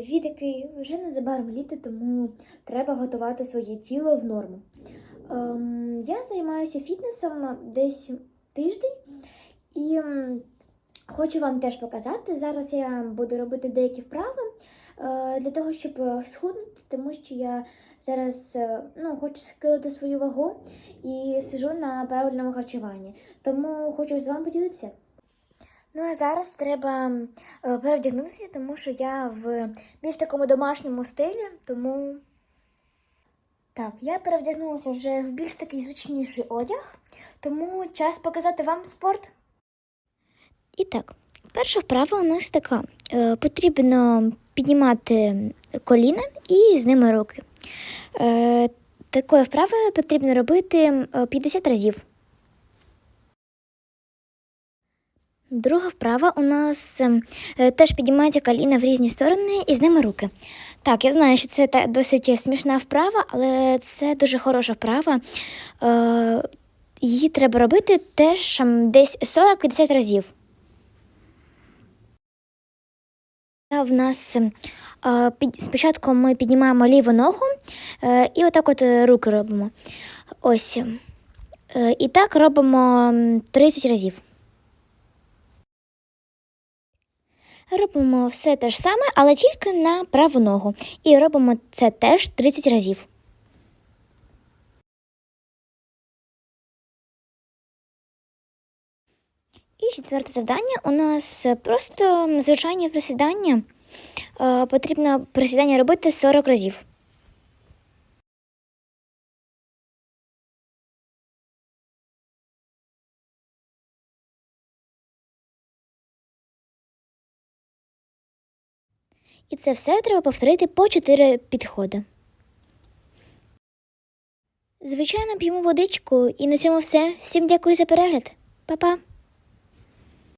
Відики вже незабаром літо, тому треба готувати своє тіло в норму. Ем, я займаюся фітнесом десь тиждень і ем, хочу вам теж показати. Зараз я буду робити деякі вправи е, для того, щоб схуднути, тому що я зараз е, ну, хочу скинути свою вагу і сижу на правильному харчуванні. Тому хочу з вами поділитися. Ну а зараз треба е, перевдягнутися, тому що я в більш такому домашньому стилі, тому так, я перевдягнулася вже в більш такий зручніший одяг, тому час показати вам спорт. І так, перша вправа у нас така: е, потрібно піднімати коліна і з ними руки. Е, такої вправи потрібно робити е, 50 разів. Друга вправа у нас е, теж підіймається коліна в різні сторони і з ними руки. Так, я знаю, що це досить смішна вправа, але це дуже хороша вправа. Е, її треба робити теж ем, десь 40-50 разів. В нас ем, е, спочатку ми піднімаємо ліву ногу е, і отак от е, руки робимо. Ось. Е, і так робимо 30 разів. Робимо все те ж саме, але тільки на праву ногу. І робимо це теж 30 разів. І четверте завдання у нас просто звичайні присідання. Е, Потрібно присідання робити 40 разів. І це все треба повторити по 4 підходи. Звичайно, п'ємо водичку, і на цьому все. Всім дякую за перегляд. Па-па!